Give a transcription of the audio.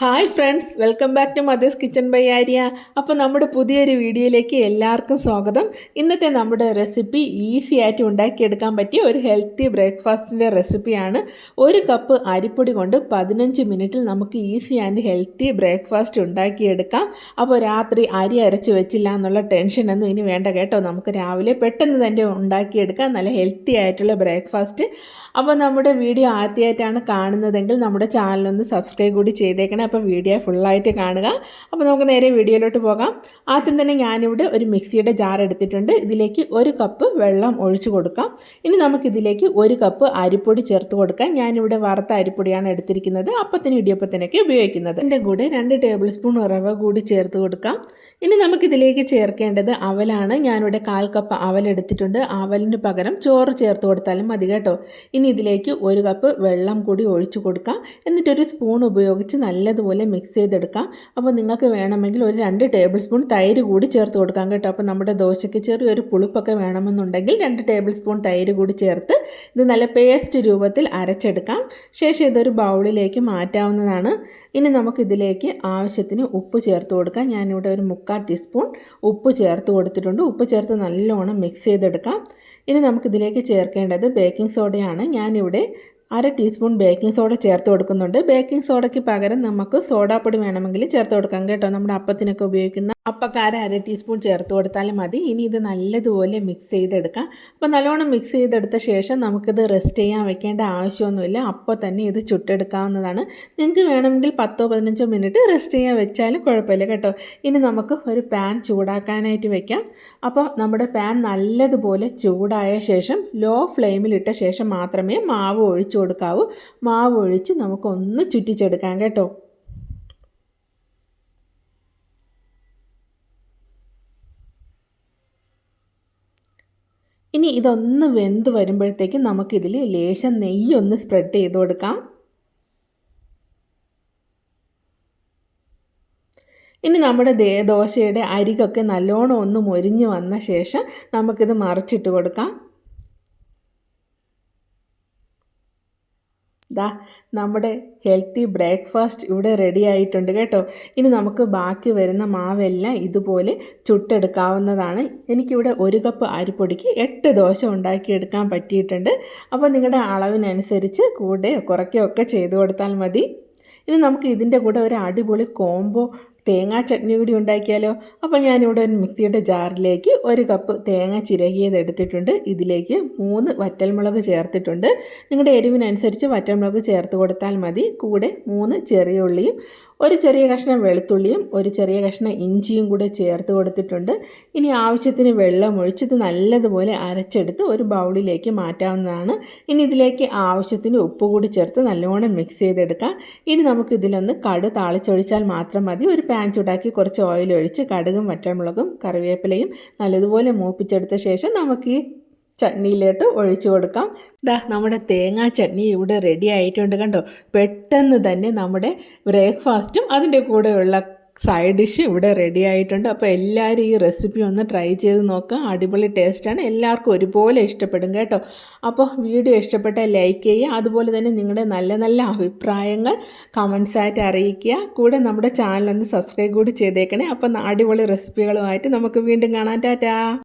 Hi friends welcome back to mother's kitchen by Arya അപ്പോൾ നമ്മുടെ പുതിയൊരു വീഡിയോയിലേക്ക് എല്ലാവർക്കും സ്വാഗതം. ഇന്നത്തെ നമ്മുടെ റെസിപ്പി ഈസി ആയിട്ട് ഉണ്ടാക്കിയെടുക്കാൻ പറ്റിയ ഒരു ഹെൽത്തി ബ്രേക്ക്ഫാസ്റ്റിന്റെ റെസിപ്പിയാണ് ഒരു കപ്പ് അരിപ്പൊടി കൊണ്ട് പതിനഞ്ച് മിനിറ്റിൽ നമുക്ക് ഈസി ആൻഡ് ഹെൽത്തി ബ്രേക്ക്ഫാസ്റ്റ് ഉണ്ടാക്കിയെടുക്കാം. അപ്പോൾ രാത്രി അരി അരച്ച് വെച്ചില്ല എന്നുള്ള ടെൻഷനൊന്നും ഇനി വേണ്ട കേട്ടോ. നമുക്ക് രാവിലെ പെട്ടെന്ന് തന്നെ ഉണ്ടാക്കിയെടുക്കാം. നല്ല ഹെൽത്തി ആയിട്ടുള്ള ബ്രേക്ക്ഫാസ്റ്റ് അപ്പോൾ നമ്മുടെ വീഡിയോ ആദ്യമായിട്ടാണ് കാണുന്നതെങ്കിൽ നമ്മുടെ ചാനലൊന്ന് സബ്സ്ക്രൈബ് കൂടി ചെയ്തേക്കണം. അപ്പോൾ വീഡിയോ ഫുള്ളായിട്ട് കാണുക. അപ്പോൾ നമുക്ക് നേരെ വീഡിയോയിലോട്ട് പോകാം. ആദ്യം തന്നെ ഞാനിവിടെ ഒരു മിക്സിയുടെ ജാർ എടുത്തിട്ടുണ്ട്. ഇതിലേക്ക് ഒരു കപ്പ് വെള്ളം ഒഴിച്ചു കൊടുക്കാം. ഇനി നമുക്കിതിലേക്ക് ഒരു കപ്പ് അരിപ്പൊടി ചേർത്ത് കൊടുക്കാം. ഞാനിവിടെ വറുത്ത അരിപ്പൊടിയാണ് എടുത്തിരിക്കുന്നത്. അപ്പത്തിന് ഇടിയപ്പത്തിനൊക്കെ ഉപയോഗിക്കുന്നത്. എന്റെ കൂടെ രണ്ട് ടേബിൾ സ്പൂൺ റവ കൂടി ചേർത്ത് കൊടുക്കാം. ഇനി നമുക്കിതിലേക്ക് ചേർക്കേണ്ടത് അവലാണ്. ഞാനിവിടെ കാൽ കപ്പ് അവൽ എടുത്തിട്ടുണ്ട്. അവലിന് പകരം ചോറ് ചേർത്ത് കൊടുത്താലും മതി കേട്ടോ. ഇനി ഇതിലേക്ക് ഒരു കപ്പ് വെള്ളം കൂടി ഒഴിച്ചു കൊടുക്കാം. എന്നിട്ടൊരു സ്പൂൺ ഉപയോഗിച്ച് നല്ലതുപോലെ മിക്സ് ചെയ്തെടുക്കാം. അപ്പോൾ നിങ്ങൾക്ക് വേണമെങ്കിൽ ഒരു രണ്ട് ടേബിൾ സ്പൂൺ തൈര് കൂടി ചേർത്ത് കൊടുക്കാം കേട്ടോ. അപ്പോൾ നമ്മുടെ ദോശയ്ക്ക് ചെറിയൊരു പുളിപ്പൊക്കെ വേണമെന്നുണ്ടെങ്കിൽ രണ്ട് ടേബിൾ സ്പൂൺ തൈര് കൂടി ചേർത്ത് ഇത് നല്ല പേസ്റ്റ് രൂപത്തിൽ അരച്ചെടുക്കാം. ശേഷം ഇതൊരു ബൗളിലേക്ക് മാറ്റാവുന്നതാണ്. ഇനി നമുക്കിതിലേക്ക് ആവശ്യത്തിന് ഉപ്പ് ചേർത്ത് കൊടുക്കാം. ഞാനിവിടെ ഒരു മുക്കാൽ ടീസ്പൂൺ ഉപ്പ് ചേർത്ത് കൊടുത്തിട്ടുണ്ട്. ഉപ്പ് ചേർത്ത് നല്ലോണം മിക്സ് ചെയ്തെടുക്കാം. ഇനി നമുക്കിതിലേക്ക് ചേർക്കേണ്ടത് ബേക്കിംഗ് സോഡയാണ് ഞാനിവിടെ അര ടീസ്പൂൺ ബേക്കിംഗ് സോഡ ചേർത്ത് കൊടുക്കുന്നുണ്ട്. ബേക്കിംഗ് സോഡയ്ക്ക് പകരം നമുക്ക് സോഡാപ്പൊടി വേണമെങ്കിൽ ചേർത്ത് കൊടുക്കാം കേട്ടോ. നമ്മുടെ അപ്പത്തിനൊക്കെ ഉപയോഗിക്കുന്ന അപ്പക്കാര അര ടീസ്പൂൺ ചേർത്ത് കൊടുത്താലും മതി. ഇനി ഇത് നല്ലതുപോലെ മിക്സ് ചെയ്തെടുക്കാം. അപ്പോൾ നല്ലോണം മിക്സ് ചെയ്തെടുത്ത ശേഷം നമുക്കിത് റെസ്റ്റ് ചെയ്യാൻ വെക്കേണ്ട ആവശ്യമൊന്നുമില്ല. അപ്പോൾ തന്നെ ഇത് ചുട്ടെടുക്കാവുന്നതാണ്. നിങ്ങൾക്ക് വേണമെങ്കിൽ പത്തോ പതിനഞ്ചോ മിനിറ്റ് റെസ്റ്റ് ചെയ്യാൻ വെച്ചാലും കുഴപ്പമില്ല കേട്ടോ. ഇനി നമുക്ക് ഒരു പാൻ ചൂടാക്കാനായിട്ട് വെക്കാം. അപ്പോൾ നമ്മുടെ പാൻ നല്ലതുപോലെ ചൂടായ ശേഷം ലോ ഫ്ലെയിമിലിട്ട ശേഷം മാത്രമേ മാവ് ഒഴിച്ചു കൊടുക്കാവൂ. മാവ് ഒഴിച്ച് നമുക്കൊന്ന് ചുറ്റിച്ചെടുക്കാം കേട്ടോ. ഇനി ഇതൊന്ന് വെന്ത് വരുമ്പോഴത്തേക്ക് നമുക്കിതിൽ ലേശം നെയ്യൊന്ന് സ്പ്രെഡ് ചെയ്ത് കൊടുക്കാം. ഇനി നമ്മുടെ ദേദോശയുടെ അരികൊക്കെ നല്ലോണം ഒന്ന് മൊരിഞ്ഞ് വന്ന ശേഷം നമുക്കിത് മറിച്ചിട്ട് കൊടുക്കാം. ദാ നമ്മുടെ ഹെൽത്തി ബ്രേക്ക്ഫാസ്റ്റ് ഇവിടെ റെഡി ആയിട്ടുണ്ട് കേട്ടോ. ഇനി നമുക്ക് ബാക്കി വരുന്ന മാവെല്ലാം ഇതുപോലെ ചുട്ടെടുക്കാവുന്നതാണ്. എനിക്കിവിടെ ഒരു കപ്പ് അരിപ്പൊടിക്ക് എട്ട് ദോശ ഉണ്ടാക്കിയെടുക്കാൻ പറ്റിയിട്ടുണ്ട്. അപ്പോൾ നിങ്ങളുടെ അളവിനനുസരിച്ച് കൂടെ കുറയ്ക്കുകയൊക്കെ ഒക്കെ ചെയ്തു കൊടുത്താൽ മതി. ഇനി നമുക്ക് ഇതിന്റെ കൂടെ ഒരു അടിപൊളി കോംബോ തേങ്ങാ ചട്നി കൂടി ഉണ്ടാക്കിയാലോ? അപ്പോൾ ഞാനിവിടെ ഒരു മിക്സിയുടെ ജാറിലേക്ക് ഒരു കപ്പ് തേങ്ങ ചിരകിയത് എടുത്തിട്ടുണ്ട്. ഇതിലേക്ക് മൂന്ന് വറ്റൽമുളക് ചേർത്തിട്ടുണ്ട്. നിങ്ങളുടെ എരിവിനനുസരിച്ച് വറ്റൽമുളക് ചേർത്ത് കൊടുത്താൽ മതി. കൂടെ മൂന്ന് ചെറിയ ഉള്ളിയും ഒരു ചെറിയ കഷ്ണം വെളുത്തുള്ളിയും ഒരു ചെറിയ കഷ്ണം ഇഞ്ചിയും കൂടെ ചേർത്ത് കൊടുത്തിട്ടുണ്ട്. ഇനി ആവശ്യത്തിന് വെള്ളം ഒഴിച്ചത് നല്ലതുപോലെ അരച്ചെടുത്ത് ഒരു ബൗളിലേക്ക് മാറ്റാവുന്നതാണ്. ഇനി ഇതിലേക്ക് ആവശ്യത്തിന് ഉപ്പ് കൂടി ചേർത്ത് നല്ലോണം മിക്സ് ചെയ്തെടുക്കാം. ഇനി നമുക്ക് ഇതിലൊന്ന് കടു താളിച്ചൊഴിച്ചാൽ മാത്രം മതി. ഒരു പാൻ ചൂടാക്കി കുറച്ച് ഓയിൽ ഒഴിച്ച് കടുകും വറ്റമുളകും കറിവേപ്പിലയും നല്ലതുപോലെ മൂപ്പിച്ചെടുത്ത ശേഷം നമുക്ക് ചട്നിയിലോട്ട് ഒഴിച്ചു കൊടുക്കാം. ദാ നമ്മുടെ തേങ്ങാ ചട്നി ഇവിടെ റെഡി ആയിട്ടുണ്ട് കണ്ടോ? പെട്ടെന്ന് തന്നെ നമ്മുടെ ബ്രേക്ക്ഫാസ്റ്റും അതിന്റെ കൂടെയുള്ള സൈഡ് ഡിഷ് ഇവിടെ റെഡി ആയിട്ടുണ്ട്. അപ്പോൾ എല്ലാവരും ഈ റെസിപ്പി ഒന്ന് ട്രൈ ചെയ്ത് നോക്കുക അടിപൊളി ടേസ്റ്റാണ് എല്ലാവർക്കും ഒരുപോലെ ഇഷ്ടപ്പെടും കേട്ടോ. അപ്പോൾ വീഡിയോ ഇഷ്ടപ്പെട്ടാൽ ലൈക്ക് ചെയ്യുക. അതുപോലെ തന്നെ നിങ്ങളുടെ നല്ല നല്ല അഭിപ്രായങ്ങൾ കമൻസായിട്ട് അറിയിക്കുക. കൂടെ നമ്മുടെ ചാനൽ ഒന്ന് സബ്സ്ക്രൈബ് കൂടി ചെയ്തേക്കണേ. അപ്പോൾ അടിപൊളി റെസിപ്പികളുമായിട്ട് നമുക്ക് വീണ്ടും കാണാൻ ടാറ്റാ!